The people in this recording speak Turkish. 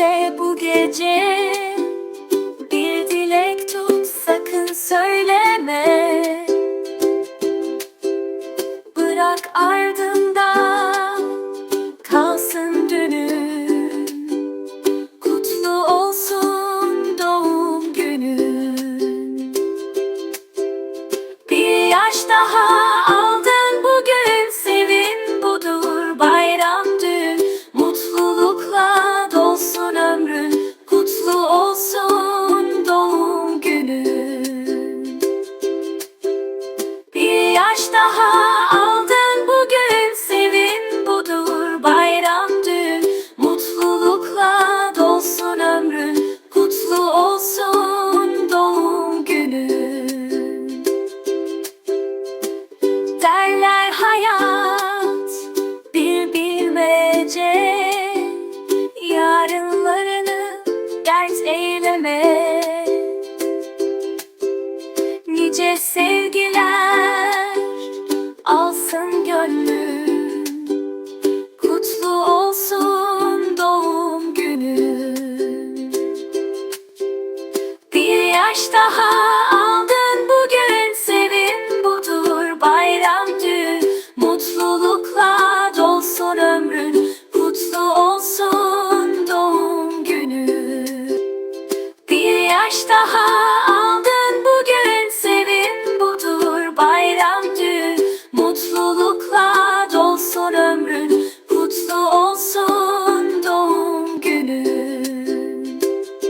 söyle bu gece Bir dilek tut sakın söyleme. Bırak ardında kalsın dünün. Kutlu olsun doğum günün. Bir yaş daha söyleme. Nice sevgiler alsın gönlüm. Kutlu olsun doğum günü Bir yaş daha aldın bugün Sevin budur bayram した。